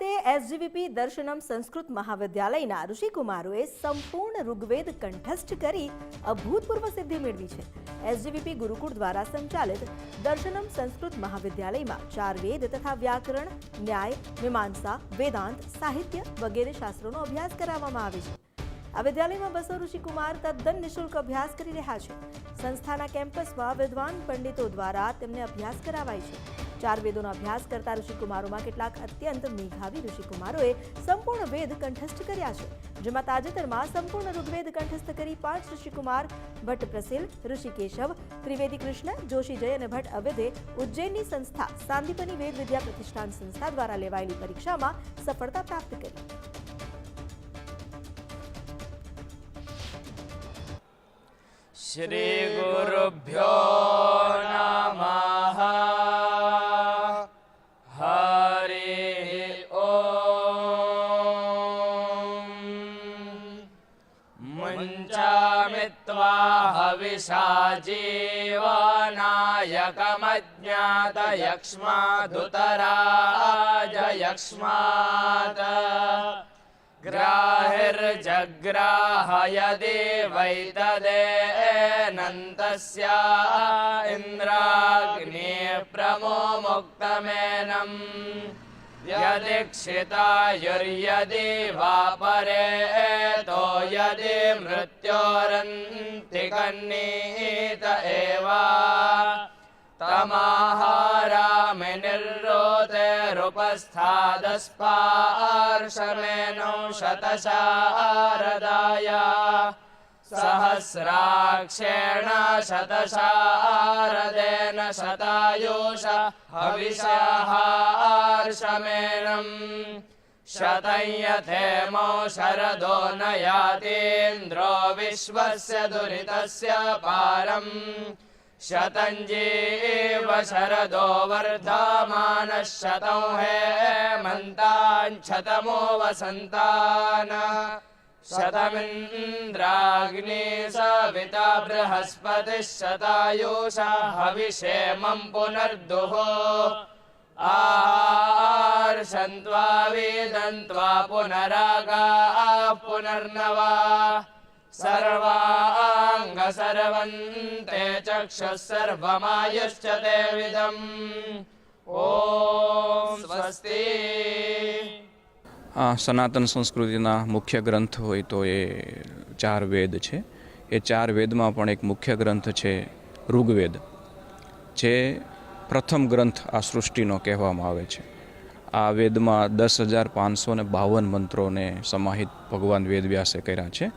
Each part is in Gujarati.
તે એસજીવીપી દર્શનમ સંસ્કૃત મહાવિદ્યાલયના ઋષિકુમારોએ સંપૂર્ણ ઋગ્વેદ કંઠસ્થ કરી અભૂતપૂર્વ સિદ્ધિ મેળવી છે. એસજીવીપી ગુરુકુળ દ્વારા સંચાલિત દર્શનમ સંસ્કૃત મહાવિદ્યાલયમાં ચાર વેદ તથા વ્યાકરણ, ન્યાય, મીમાંસા, વેદાંત, સાહિત્ય વગેરે શાસ્ત્રોનો અભ્યાસ કરાવવામાં આવે છે. આ વિદ્યાલયમાં બસો ઋષિકુમાર તદ્દન નિઃશુલ્ક અભ્યાસ કરી રહ્યા છે. સંસ્થાના કેમ્પસમાં વિદ્વાન પંડિતો દ્વારા તેમને અભ્યાસ કરાવાય છે. ચાર વેદોનો અભ્યાસ કરતા ઋષિકુમારોમાં કેટલાક અત્યંત મેઘાવી ઋષિકુમારોએ સંપૂર્ણ વેદ કંઠસ્થ કર્યા છે જેમાં તાજેતરમાં સંપૂર્ણ ઋગ્વેદ કંઠસ્થ કરી પાંચ ઋષિકુમાર ભટ્ટ પ્રસિલ ઋષિ કેશવ ત્રિવેદી કૃષ્ણ જોશી જય અને ભટ્ટ અવેદે ઉજ્જૈનની સંસ્થા સાંદીપની વેદ વિદ્યા પ્રતિષ્ઠાન સંસ્થા દ્વારા લેવાયેલી પરીક્ષામાં સફળતા પ્રાપ્ત કરી श्रीगुरुभ्यो मुञ्चामि त्वा हविषा जीवनायकमज्ञातयक्ष्मादुतराजयक्ष्मात् ग्राहिर्जग्राहयदि वैतदेनन्तस्य इन्द्राग्ने प्रमो मुक्तमेनम् यदीक्षितायुर्यदि वापरेतो यदि मृत्योरन्तिकन्नीत एव। तमाहारामि निर्रोतेरुपस्थादस्पार्शमेनो शतशारदाय सहस्राक्षेण शतशारदेन शतायुष हविषाहार्षमेणम् शतं यथेमो शरदो न यातीन्द्रो विश्वस्य दुरितस्य पारम् शतञ्जीव शरदो वर्धमानः शतं हेमन्तान् शतमो वसन्तान् शतमिन्द्राग्नि सविता बृहस्पतिः शतायुषा हविषेमं पुनर्दुः आर्षन्त्वा वेदन्त्वा पुनरागाः पुनर्नवा सर्वाङ्गसर्वन्ते चक्षुः सर्वमायुश्च ते विदम् ॐ स्वस्ति આ સનાતન સંસ્કૃતિના મુખ્ય ગ્રંથ હોય તો એ ચાર વેદ છે એ ચાર વેદમાં પણ એક મુખ્ય ગ્રંથ છે ઋગ્વેદ જે પ્રથમ ગ્રંથ આ સૃષ્ટિનો કહેવામાં આવે છે. આ વેદમાં દસ હજાર પાંચસો ને બાવન મંત્રોને સમાહિત ભગવાન વેદવ્યાસે કર્યા છે.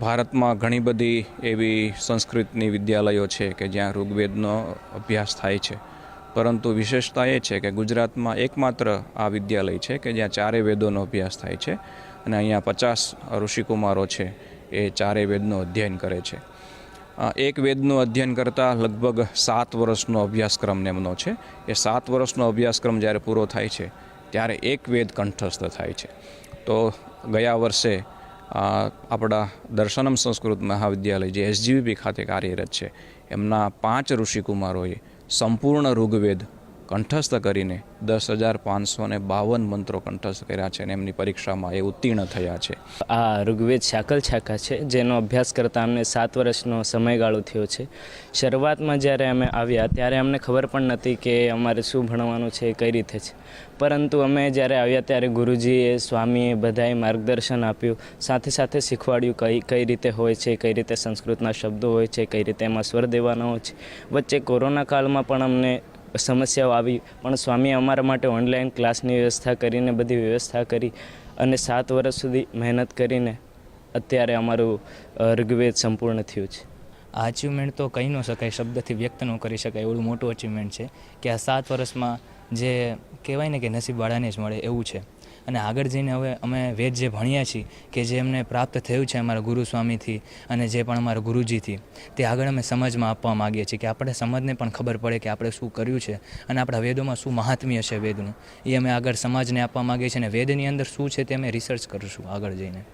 ભારતમાં ઘણી બધી એવી સંસ્કૃતની વિદ્યાલયો છે કે જ્યાં ઋગ્વેદનો અભ્યાસ થાય છે. પરંતુ વિશેષતા એ છે કે ગુજરાતમાં એકમાત્ર આ વિદ્યાલય છે કે જ્યાં ચારેય વેદોનો અભ્યાસ થાય છે અને અહીંયા પચાસ ઋષિકુમારો છે એ ચારે વેદનો અધ્યયન કરે છે. એક વેદનું અધ્યયન કરતાં લગભગ સાત વર્ષનો અભ્યાસક્રમ એમનો છે. એ સાત વર્ષનો અભ્યાસક્રમ જ્યારે પૂરો થાય છે, ત્યારે એક વેદ કંઠસ્થ થાય છે. તો ગયા વર્ષે આપણા દર્શનમ સંસ્કૃત મહાવિદ્યાલય જે એસજીવીપી ખાતે કાર્યરત છે, એમના પાંચ ઋષિકુમારોએ સંપૂર્ણ ઋગ્વેદ કંઠસ્થ કરીને દસ હજાર પાંચસો ને બાવન મંત્રો કંઠસ્થ કર્યા છે અને એમની પરીક્ષામાં એ ઉત્તીર્ણ થયા છે. આ ઋગ્વેદ શાકલ શાખા છે, જેનો અભ્યાસ કરતાં અમને સાત વર્ષનો સમયગાળો થયો છે. શરૂઆતમાં જ્યારે અમે આવ્યા, ત્યારે અમને ખબર પણ નથી કે અમારે શું ભણવાનું છે, કઈ રીતે છે. પરંતુ અમે જ્યારે આવ્યા, ત્યારે ગુરુજીએ, સ્વામીએ બધાએ માર્ગદર્શન આપ્યું. સાથે સાથે શીખવાડ્યું કઈ કઈ રીતે હોય છે, કઈ રીતે સંસ્કૃતના શબ્દો હોય છે, કઈ રીતે એમાં સ્વર દેવાના હોય છે. વચ્ચે કોરોના કાળમાં પણ અમને સમસ્યાઓ આવી. પણ સ્વામીએ અમારા માટે ઓનલાઈન ક્લાસની વ્યવસ્થા કરીને બધી વ્યવસ્થા કરી અને સાત વર્ષ સુધી મહેનત કરીને અત્યારે અમારું ઋગ્વેદ સંપૂર્ણ થયું છે. આ અચીવમેન્ટ તો કહી ન શકાય, શબ્દથી વ્યક્ત ન કરી શકાય એવું મોટું અચીવમેન્ટ છે કે આ સાત વર્ષમાં જે કહેવાય ને કે નસીબવાળાને જ મળે એવું છે. અને આગળ જઈને હવે અમે વેદ જે ભણ્યા છીએ, કે જે અમને પ્રાપ્ત થયું છે અમારા ગુરુ સ્વામીથી અને જે પણ અમારા ગુરુજીથી, તે આગળ અમે સમાજમાં આપવા માગીએ છીએ કે આપણે સમાજને પણ ખબર પડે કે આપણે શું કર્યું છે અને આપણા વેદોમાં શું મહાત્મ્ય છે વેદનું. એ અમે આગળ સમાજને આપવા માગીએ છીએ અને વેદની અંદર શું છે તે અમે રિસર્ચ કરીશું આગળ જઈને.